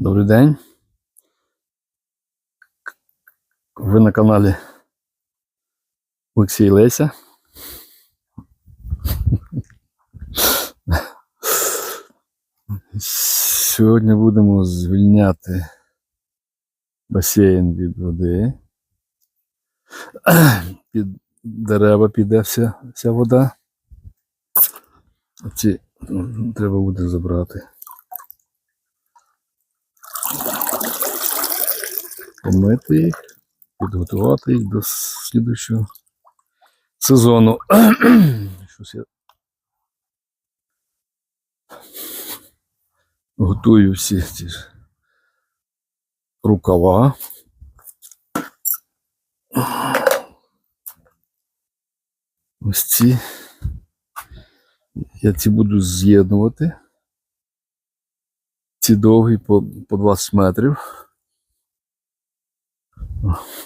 Добрий день. Ви на каналі Олексій Леся. Сьогодні будемо звільняти басейн від води. Під дерева піде вся, вся вода. Ці треба буде забрати. Помити їх, підготувати їх до слідуючого сезону. Щось я готую всі ці ж рукава. Ось ці. Я ці буду з'єднувати. Ці довгі по, по 20 метрів.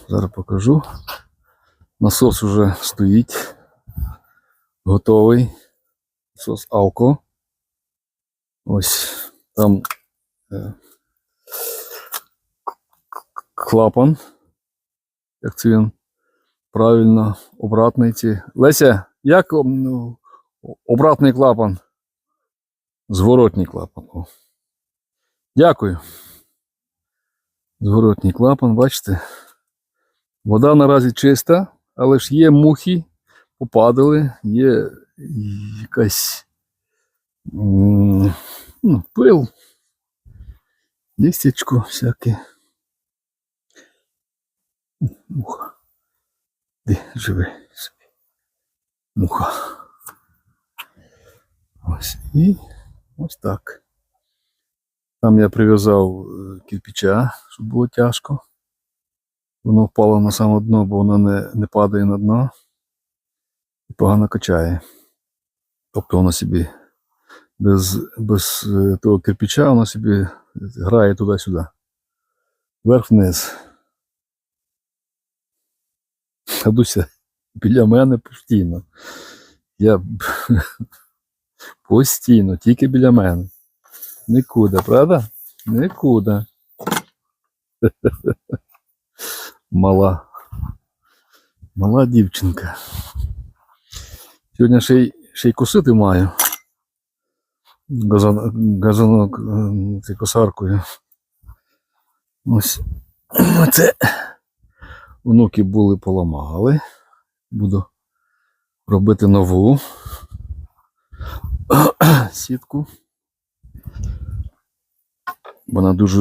Зараз покажу. Насос уже стоїть. Готовий. Насос Алко. Ось там е, клапан. Як це він правильно обратний ці. Леся, як ну, обратний клапан? Зворотній клапан. О. Дякую. Зворотній клапан, бачите? Вода наразі чиста, але ж є мухи, попадали, є якась ну, пил, листячко всяке. Муха. Де живе собі? Муха. Ось і ось так. Там я прив'язав е, кирпича, щоб було тяжко. Воно впало на саме дно, бо воно не, не падає на дно і погано качає. Тобто воно собі без, без е, того кирпича воно собі грає туди-сюди. Вверх-вниз. Гадуся біля мене постійно. Я постійно, тільки біля мене. Нікуди, правда? Нікуди. Мала. Мала дівчинка. Сьогодні ще й, ще й косити маю. Газон, газонок е, цією косаркою. Ось. Це внуки були поламали. Буду робити нову сітку. Вона дуже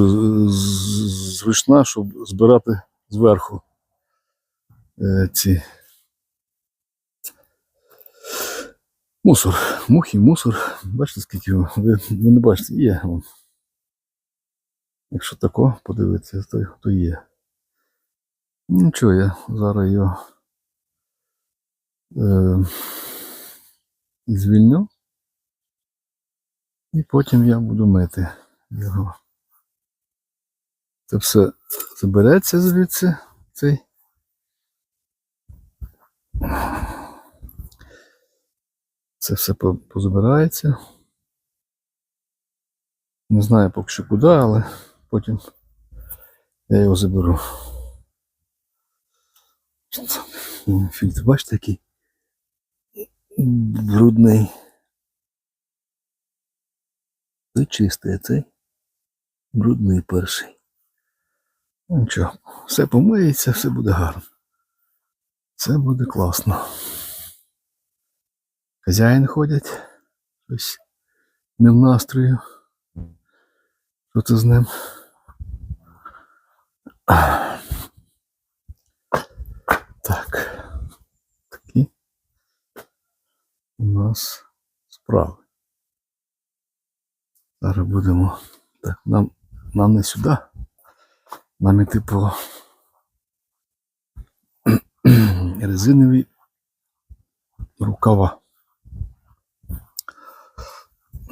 з- зручна, щоб збирати зверху е, ці мусор. Мухи, мусор. Бачите, скільки його? Ви, ви не бачите, є. Якщо тако подивитися, то, то є. Ну, Нічого, я зараз його е, звільню. І потім я буду мити його. Це все забереться звідси цей. Це все по- позабирається. Не знаю поки що куди, але потім я його заберу. Фільтр, бачите, який брудний. Це чистий, цей брудний перший. Ну нічого, все помиється, все буде гарно. Це буде класно. Хазяїн ходять. Щось не в настрою. Що це з ним? Так. Такі у нас справи. Зараз будемо. Так, нам, нам не сюди. Нам іти по резинові рукава.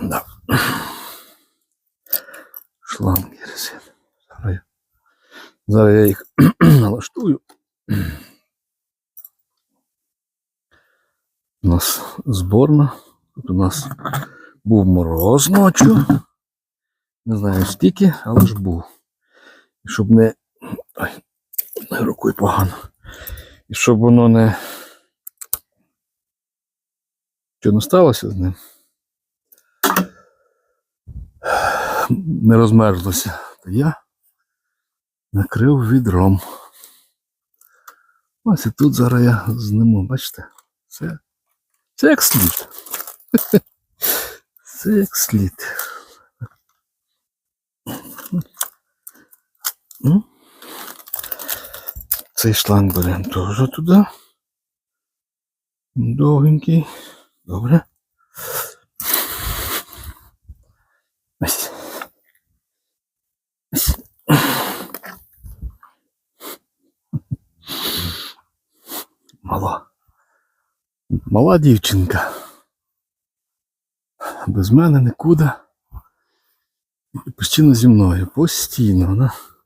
Да. Шланги резин. Зараз я, зараз я їх налаштую. У нас зборна. Тут у нас був мороз ночі. Не знаю скільки, але ж був. Щоб не. Ой, рукою погано. І щоб воно не. Що не сталося з ним? Не розмерзлося. То я накрив відром. Ось і тут зараз я зниму, бачите? Це, це як слід. Це як слід. Ну, Цей шланг беремо теж туди. Довгенький. Добре. Ось. Ось. Мала. Дівчинка. Без мене нікуди. І постійно зі мною. Постійно, вона. З...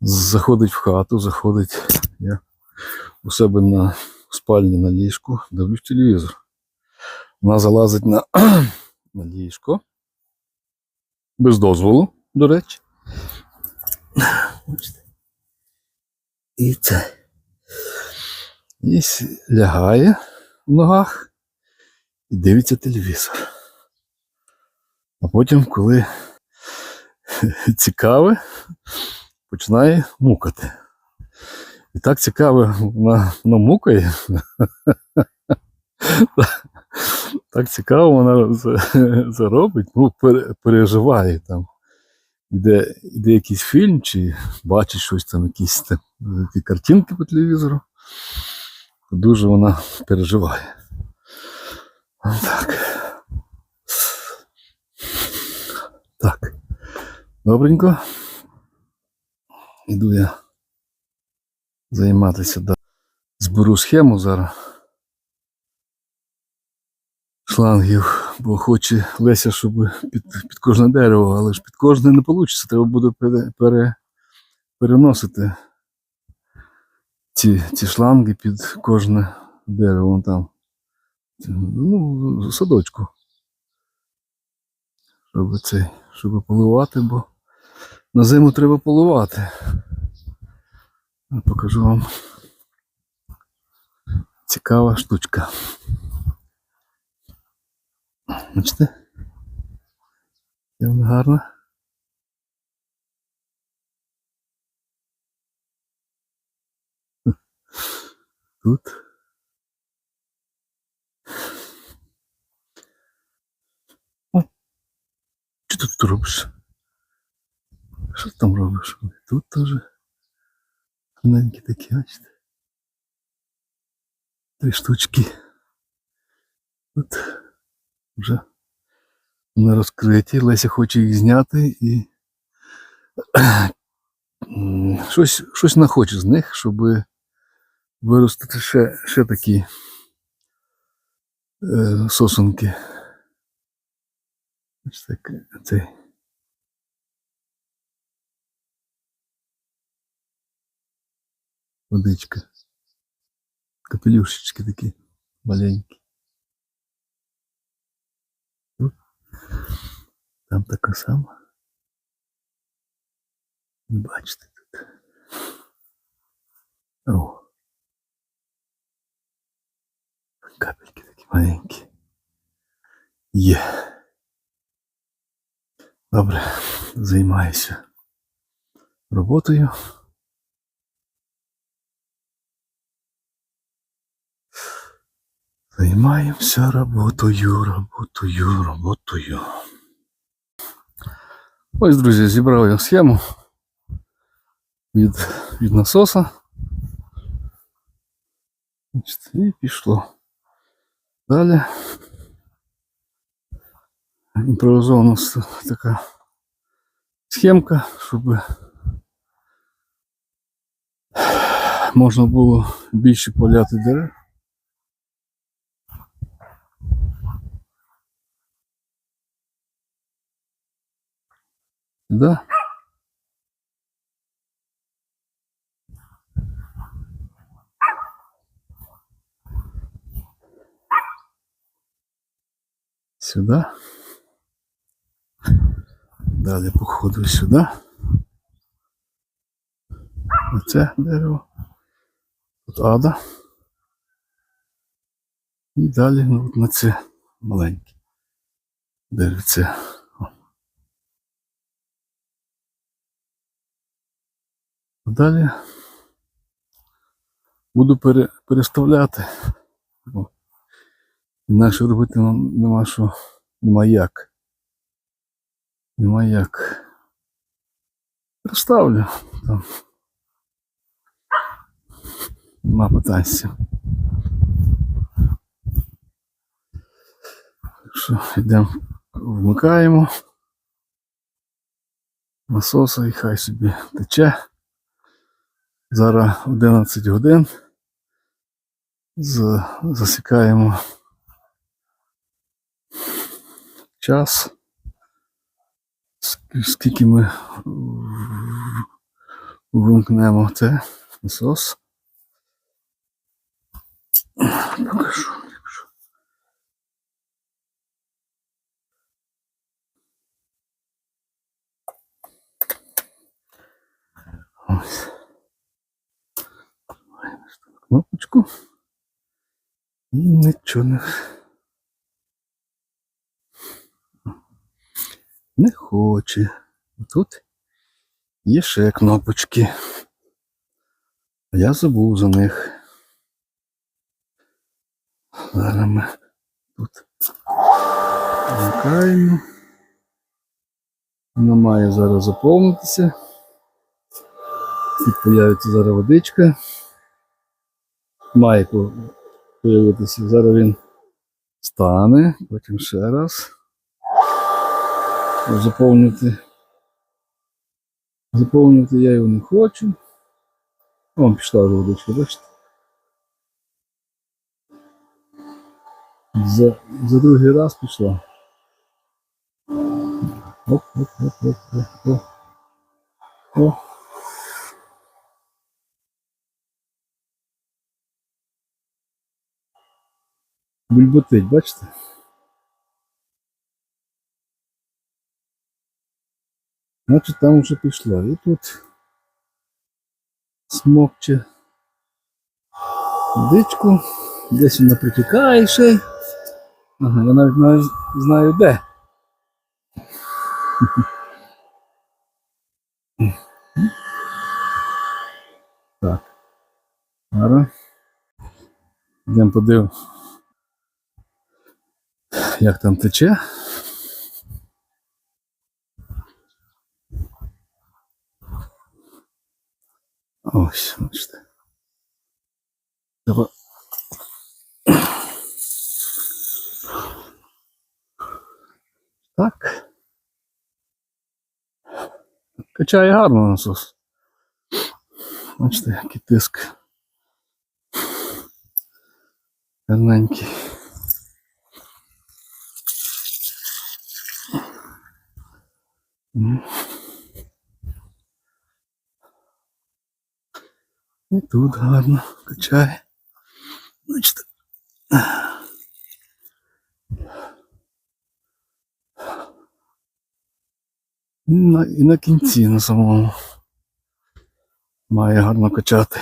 Заходить в хату, заходить я у себе на спальні на ліжку, дивлюсь телевізор. Вона залазить на, на ліжко. Без дозволу, до речі. І це. І лягає в ногах і дивиться телевізор. А потім, коли цікаве, починає мукати. І так цікаво, вона, вона мукає. Так цікаво вона це, це робить, ну, переживає там. Іде, іде якийсь фільм, чи бачить щось там, якісь там ті картинки по телевізору. Дуже вона переживає. Так. Так. Добренько. Іду я займатися. Да. Зберу схему зараз. Шлангів, бо хоче Леся, щоб під, під кожне дерево, але ж під кожне не вийде. Треба буде пере, пере, переносити ці, ці шланги під кожне дерево там. Ну, садочку. Щоб цей, щоб поливати, бо на зиму треба поливати. Я Покажу вам. Цікава штучка. Бачите? Вона гарна. Тут. О, що тут робиш? Що ти там робиш? Тут теж тоненькі такі, бачите? Три штучки. Тут вже на розкриті. Леся хоче їх зняти і щось, щось нахоче з них, щоб виростити ще, ще такі е, сосунки. Ось так, цей. Водичка. Капелюшечки такі маленькі. Тут. Там така сама. Не бачите тут. О. Капельки такі маленькі. Є. Добре, займаюся роботою. Займаємося роботою, роботою, роботою. Ось, друзі, зібрав я схему від, від насоса. Значить, І пішло. Далі. Імпровізована с- така схемка, щоб можна було більше поляти дерев. Да. Сюди. Далі походу сюди. Оце дерево. Тут ада. І далі ну, на це маленьке. Деревце. О. А Далі буду пере, переставляти. Інакше робити нема що, нема як. Нема як. Переставлю там. Нема питань. Що йдемо, вмикаємо. Насоса і хай собі тече. Зараз 11 годин. Засікаємо час. Скільки ми вимкнемо це насос. Покажу, якщо. Ось. Маємо ось І нічого не. Не хоче. Тут є ще кнопочки. А я забув за них. Зараз ми тут вмикаємо. Вона має зараз заповнитися. Тут появиться зараз водичка. По- появитися. Зараз він стане, потім ще раз. Заповнювати. Заповнювати я його не хочу. О, пішла вже водичка, бачите? За, за другий раз пішла. Оп, оп, оп, оп, оп, оп. О. Бульботить, бачите? Значить там вже пішло. І тут смокче водичку. Десь вона притікає ще. Ага, я навіть навіть знаю де. Так. Зараз. Йдемо подив, як там тече. Ось, бачите. Треба. Так. Качає гарно насос. Бачите, який тиск. Гарненький. І тут гарно качає. Бачите. І на, і на кінці на самому має гарно качати.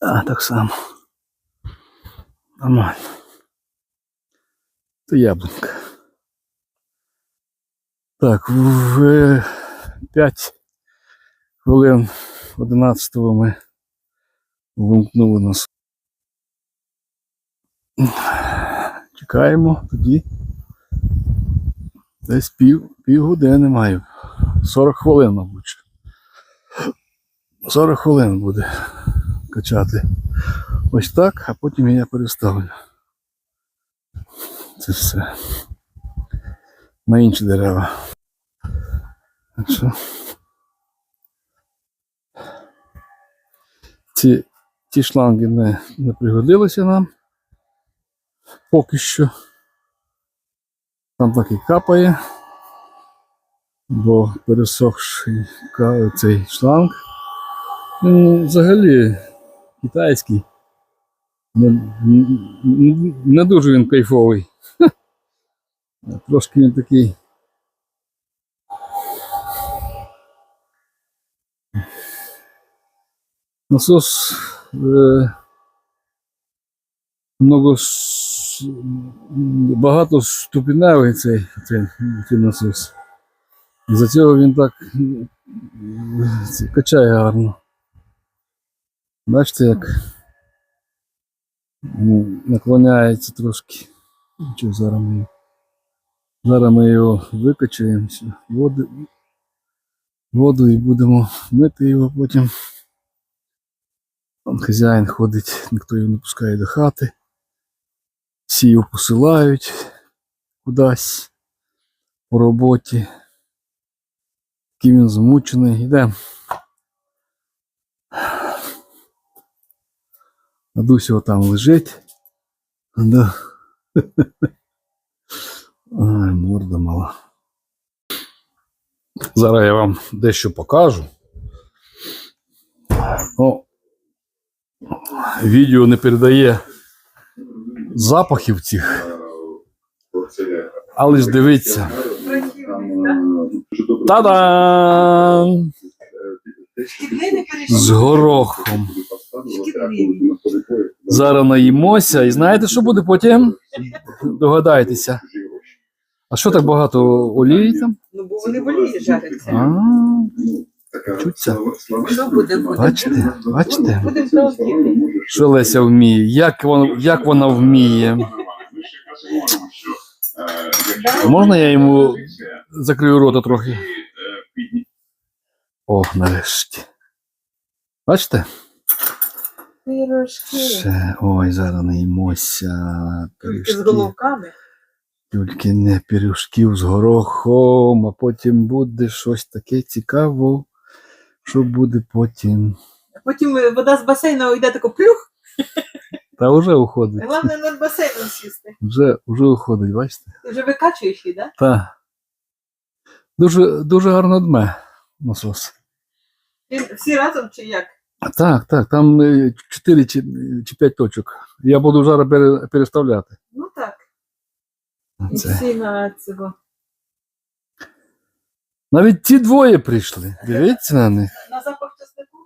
А, так само. Нормально. Це яблунька. Так, в 5 хвилин 11 ми вимкнули нас. Чекаємо тоді. Десь пів, пів години маю. 40 хвилин, мабуть. 40 хвилин буде качати. Ось так, а потім я переставлю. Це все. На інші дерева. Так що. Ці, ці шланги не, не пригодилися нам. Поки що. Там так і капає, бо пересохший цей шланг. Ну, взагалі, китайський. Не, не, не дуже він кайфовий. Трошки він такий. Насос е, много багато ступіневий цей, цей, цей насос. За цього він так це, качає гарно. Бачите, як ну, наклоняється трошки. Нічого, зараз його- зараз ми його викачаємо воду, воду і будемо мити його потім. Там хазяїн ходить, ніхто його не пускає до хати. Всі його посилають кудись по роботі. Такий він змучений. Йдемо. Надусь там лежить. Да. Ай, морда мала. Зараз я вам дещо покажу. Ну, відео не передає запахів цих, але ж дивіться. Та-дам! З горохом. Зараз наїмося. І знаєте, що буде потім? Догадайтеся. А що так багато олії там? Ну, бо вони в олії жаряться. А, чуться. Що буде? буде? Бачите, бачите, Будемо що Леся вміє, як вона, як вона вміє. Можна я йому закрию рота трохи? О, нарешті. Бачите? Пирожки. Ще, ой, зараз наїмося. Тільки з головками. Тільки не пиріжків з горохом, а потім буде щось таке цікаво. Що буде потім? Потім е, вода з басейну йде тако плюх. Та вже уходить. Головне над басейном сісти. Вже, вже уходить, бачите? Ти вже викачуєш її, так? Та. Дуже, дуже гарно дме насос. Да? Всі разом чи як? Так, так, там 4 чи, чи 5 точок. Я буду зараз переставляти. Ну так. І Це. всі на цього. Навіть ті двоє прийшли. Дивіться на них. На запах чеснику?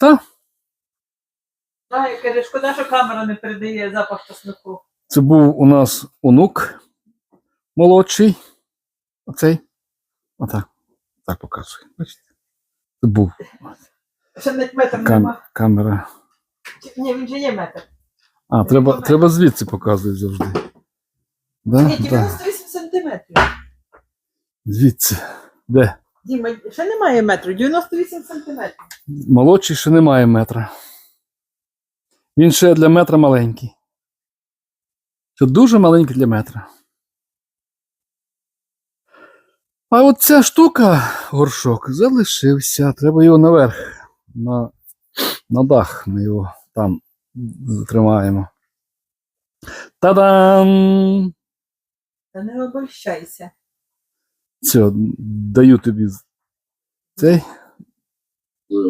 Та. Так, я каже, шкода, що камера не передає запах чеснику. Це був у нас онук молодший. Оцей. Отак. Так показує. Бачите? Це був Ще навіть метр кам- нема. камера. Ні, він же є метр. А, треба, треба звідси показувати завжди. Да? Ні, Да. 98 сантиметрів. Звідси. Де? Діма, ще немає метру, 98 сантиметрів. Молодший ще немає метра. Він ще для метра маленький. Ще дуже маленький для метра. А от ця штука, горшок, залишився. Треба його наверх, на, на дах. Ми його там тримаємо. Та-дам! Та не обольщайся. Все, даю тобі цей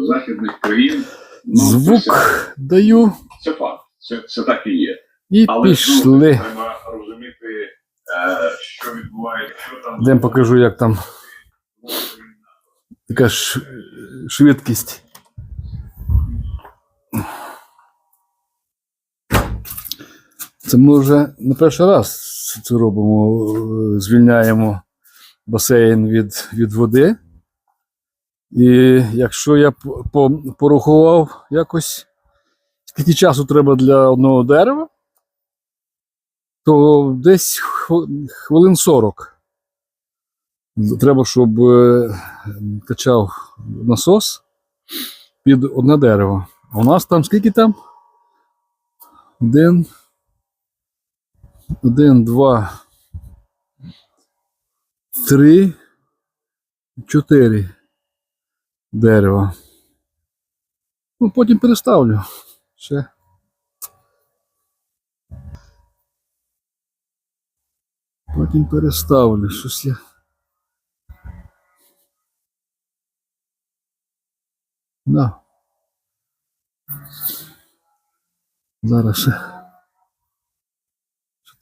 західних країн ну, звук, Це, даю це факт, це, це так і є. і Але пішли. ну, треба розуміти, е, що відбувається, що там. Йдемо покажу, як там така ш... швидкість. Це ми вже не перший раз це робимо. е, Звільняємо басейн від, від води. І якщо я порахував якось, скільки часу треба для одного дерева, то десь хвилин 40. Треба, щоб е, качав насос під одне дерево. А у нас там скільки там? Один. Один, два. Три. Чотири дерева. Ну, потім переставлю. Ще. Потім переставлю. Щось я. Да. Зараз ще,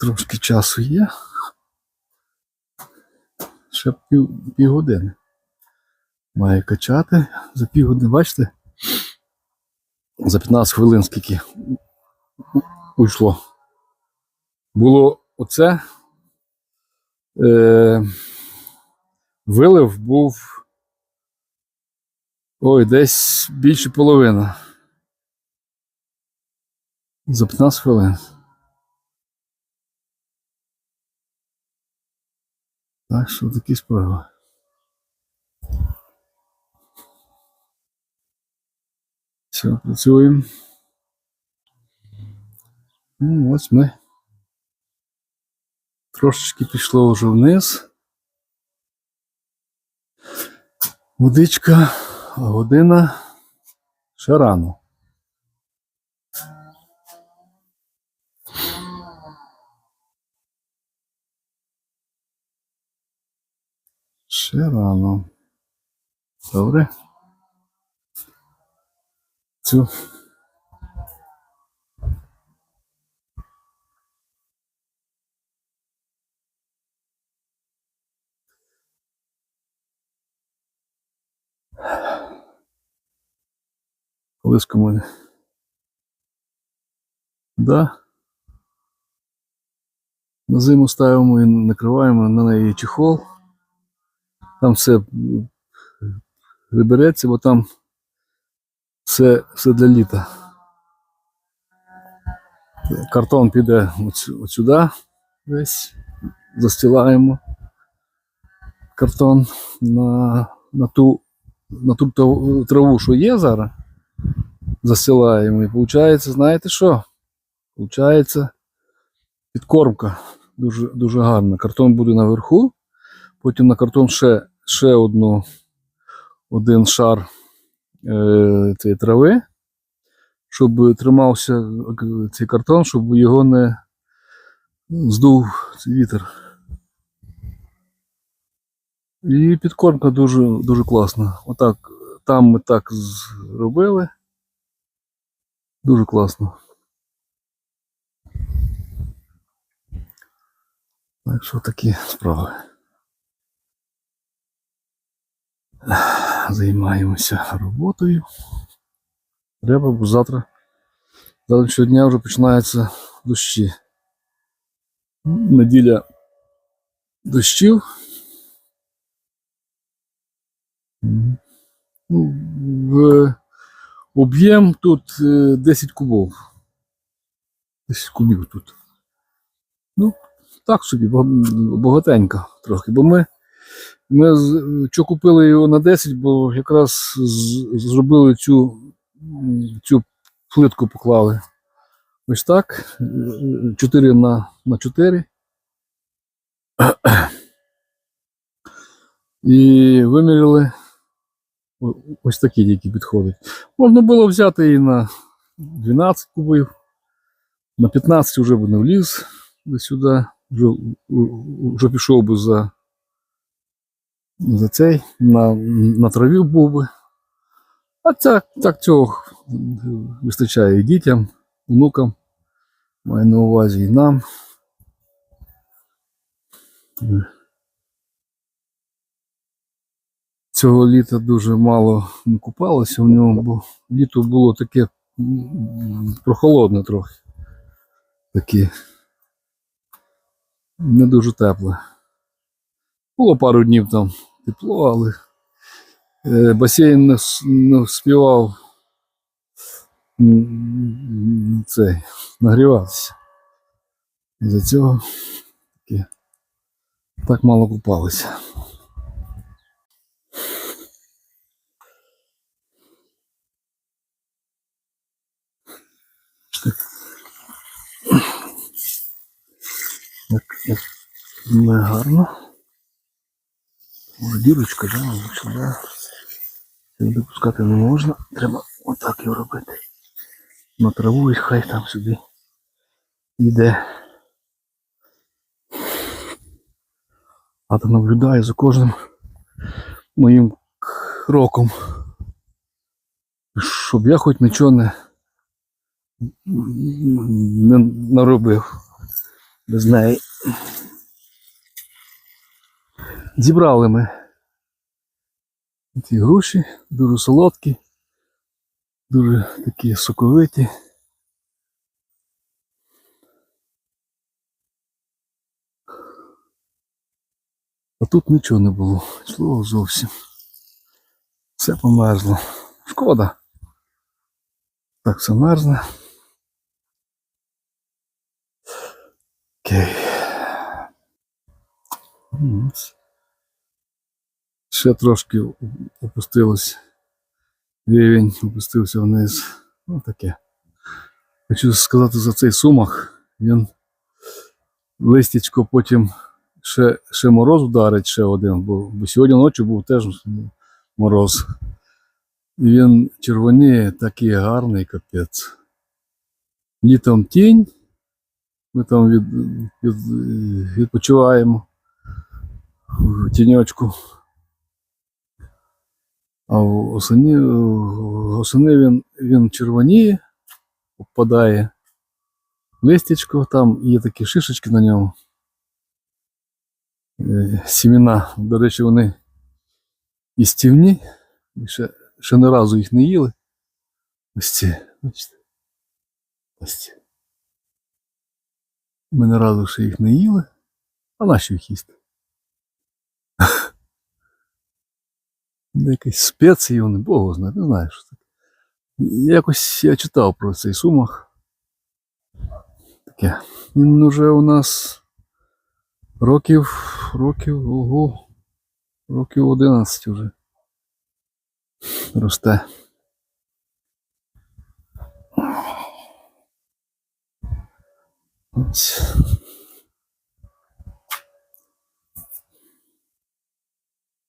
трошки часу є. ще пів, півгодини. Має качати за півгодини, бачите? За 15 хвилин скільки уйшло. Було оце. Е, вилив був. Ой, десь більше половини. За 15 хвилин. Так що такі справи. Все, працюємо. Ну, ось ми. Трошечки пішло вже вниз. Водичка, година ще рано. Ще рано. Добре. Цю. Колись кому. Да. На зиму ставимо і накриваємо на неї чехол. Там все м, прибереться, бо там все, все для літа. Картон піде от, от сюди весь. Застилаємо картон на, на, ту, на ту траву, що є зараз. Застилаємо. І виходить, знаєте що? Получається підкормка. Дуже, дуже гарна. Картон буде наверху. Потім на картон ще, ще одну, один шар е, цієї трави, щоб тримався е, цей картон, щоб його не здув цей вітер. І підкормка дуже, дуже класна. Отак, там ми так зробили. Дуже класно. Так що такі справи. Займаємося роботою. Треба, бо завтра, завтра дня вже починаються дощі. Неділя дощів. Ну, в об'єм тут е, 10 кубов. 10 кубів тут. Ну, так собі, багатенько трохи. Бо ми, ми що купили його на 10, бо якраз зробили цю, цю плитку поклали. Ось так. 4 на, на 4. І виміряли ось такі, які підходять. Можна було взяти і на 12 кубів, на 15 вже б не вліз сюди, вже, вже пішов би за, за цей, на, на траві був би. А так, так цього вистачає і дітям, внукам, маю на увазі і нам. Цього літа дуже мало купалося в ньому, бо літо було таке прохолодне трохи. Таке не дуже тепле. Було пару днів там тепло, але е, басейн не, не вспівав цей, нагріватися. І за цього таке, так мало купалися. Як, як не гарно. Може дірочка, да, але сюди. Сюди пускати не можна. Треба отак його робити. На траву і хай там собі йде. А то наблюдаю за кожним моїм кроком. Щоб я хоч нічого не, не наробив без неї. Зібрали ми ці груші, дуже солодкі, дуже такі соковиті. А тут нічого не було, слова зовсім. Все померзло. Шкода. Так все мерзне. Окей. Ось. Ще трошки опустилось. Рівень опустився вниз. Ну таке. Хочу сказати за цей сумах. Він листячко потім ще, ще мороз вдарить ще один, бо, бо сьогодні ночі був теж мороз. І він червоніє, такий гарний капець. Літом тінь. Ми там від, від, відпочиваємо в тіньочку. А в осені, він, він червоніє, попадає листячко, там є такі шишечки на ньому. Е, Сімена, до речі, вони істівні. Ще, ще не разу їх не їли. Ось ці, бачите. Ось ці. Ми не разу ще їх не їли. А нащо їх їсти? Якісь спеції вони, Богу знає, не знаю, що таке. Якось я читав про цей сумах. Таке. Він уже у нас років, років, ого, років 11 вже росте. Ось.